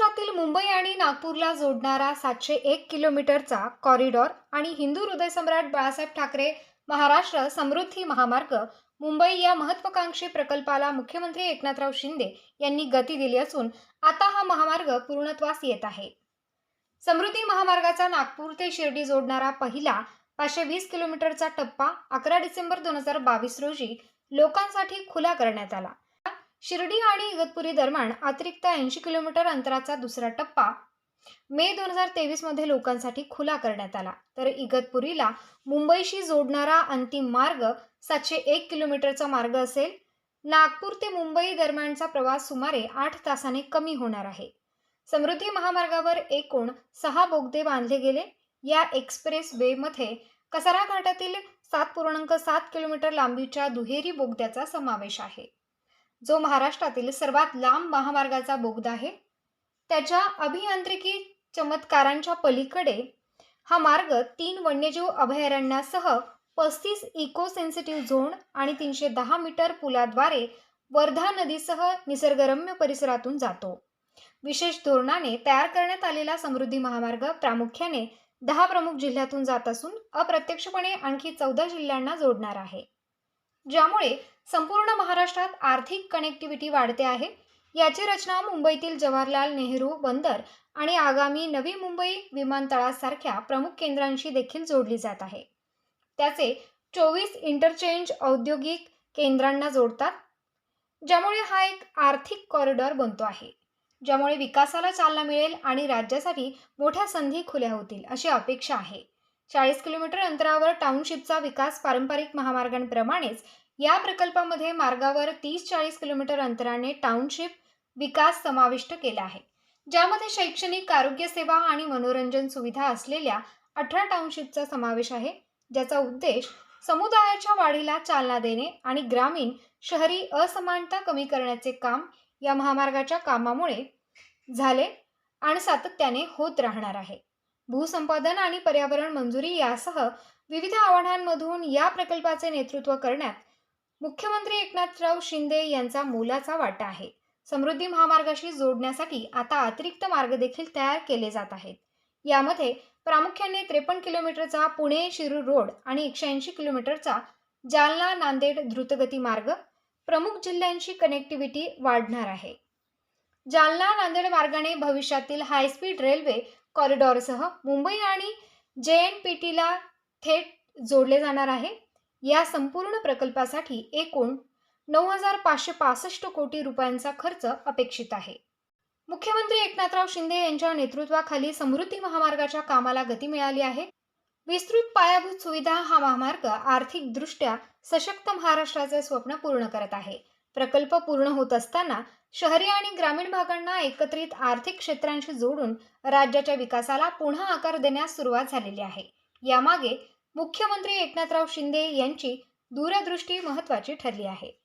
महाराष्ट्रातील मुंबई आणि नागपूरला जोडणारा सातशे एक किलोमीटरचा कॉरिडॉर आणि हिंदू हृदयसम्राट बाळासाहेब ठाकरे महाराष्ट्र समृद्धी महामार्ग मुंबई या महत्वाकांक्षी प्रकल्पाला मुख्यमंत्री एकनाथराव शिंदे यांनी गती दिली असून आता हा महामार्ग पूर्णत्वास येत आहे. समृद्धी महामार्गाचा नागपूर ते शिर्डी जोडणारा पहिला पाचशे वीस किलोमीटरचा टप्पा अकरा डिसेंबर दोन हजार बावीस रोजी लोकांसाठी खुला करण्यात आला. शिर्डी आणि इगतपुरी दरम्यान अतिरिक्त ऐंशी किलोमीटर अंतराचा दुसरा टप्पा. मे दोन हजार तेवीसमध्ये लोकांसाठी खुला करण्यात आला. तर इगतपुरीला मुंबईशी जोडणारा अंतिम मार्ग सातशे एक किलोमीटरचा मार्ग असेल. नागपूर ते मुंबई दरम्यानचा प्रवास सुमारे आठ तासाने कमी होणार आहे. समृद्धी महामार्गावर एकूण सहा बोगदे बांधले गेले. या एक्सप्रेस वेमध्ये कसारा घाटातील सात पूर्णांक सात किलोमीटर लांबीच्या दुहेरी बोगद्याचा समावेश आहे. जो महाराष्ट्रातील सर्वात लांब महामार्गाचा बोगदा आहे. त्याच्या अभियांत्रिकी चमत्कारांच्या पलीकडे हा मार्ग तीन वन्यजीव अभयारण्यासह पस्तीस इको सेन्सिटिव्ह झोन आणि तीनशे दहा मीटर पुलाद्वारे वर्धा नदीसह निसर्गरम्य परिसरातून जातो. विशेष धोरणाने तयार करण्यात आलेला समृद्धी महामार्ग प्रामुख्याने दहा प्रमुख जिल्ह्यातून जात असून अप्रत्यक्षपणे आणखी चौदा जिल्ह्यांना जोडणार आहे. ज्यामुळे संपूर्ण महाराष्ट्रात आर्थिक कनेक्टिव्हिटी वाढते आहे. याची रचना मुंबईतील जवाहरलाल नेहरू बंदर आणि आगामी नवी मुंबई विमानतळासारख्या प्रमुख केंद्रांशी देखील जोडली जात आहे. त्याचे चोवीस इंटरचेंज औद्योगिक केंद्रांना जोडतात ज्यामुळे हा एक आर्थिक कॉरिडॉर बनतो आहे ज्यामुळे विकासाला चालना मिळेल आणि राज्यासाठी मोठ्या संधी खुल्या होतील अशी अपेक्षा आहे. चाळीस किलोमीटर अंतरावर टाउनशिपचा विकास पारंपरिक महामार्गांप्रमाणेच या प्रकल्पामध्ये मार्गावर तीस चाळीस किलोमीटर अंतराने टाउनशिप विकास समाविष्ट केला आहे. ज्यामध्ये शैक्षणिक आरोग्य सेवा आणि मनोरंजन सुविधा असलेल्या अठरा टाउनशिपचा समावेश आहे ज्याचा उद्देश समुदायाच्या वाढीला चालना देणे आणि ग्रामीण शहरी असमानता कमी करण्याचे काम या महामार्गाच्या कामामुळे झाले आणि सातत्याने होत राहणार आहे. भूसंपादन आणि पर्यावरण मंजुरी यासह विविध आव्हानांमधून या प्रकल्पाचे नेतृत्व करण्यात मुख्यमंत्री एकनाथराव शिंदे यांचा मोलाचा वाटा आहे. समृद्धी महामार्गाशी जोडण्यासाठी आता अतिरिक्त मार्ग देखील तयार केले जात आहेत. यामध्ये प्रामुख्याने त्रेपन्न किलोमीटरचा पुणे शिरूर रोड आणि एकशे ऐंशी किलोमीटरचा जालना नांदेड द्रुतगती मार्ग प्रमुख जिल्ह्यांशी कनेक्टिव्हिटी वाढणार आहे. जालना नांदेड मार्गाने भविष्यातील हायस्पीड रेल्वे कॉरिडॉरसह मुंबई आणि जे एन पी टीला थेट जोडले जाणार आहे. या संपूर्ण प्रकल्पासाठी एकूण नऊ हजार पाचशे पासष्ट कोटी रुपयांचा खर्च अपेक्षित आहे. मुख्यमंत्री एकनाथराव शिंदे यांच्या नेतृत्वाखाली समृद्धी महामार्गाच्या कामाला गती मिळाली आहे. विस्तृत पायाभूत सुविधा हा महामार्ग आर्थिकदृष्ट्या सशक्त महाराष्ट्राचे स्वप्न पूर्ण करत आहे. प्रकल्प पूर्ण होत असताना शहरी आणि ग्रामीण भागांना एकत्रित आर्थिक क्षेत्रांशी जोडून राज्याच्या विकासाला पुन्हा आकार देण्यास सुरुवात झालेली आहे. यामागे मुख्यमंत्री एकनाथराव शिंदे यांची दूरदृष्टी महत्त्वाची ठरली आहे.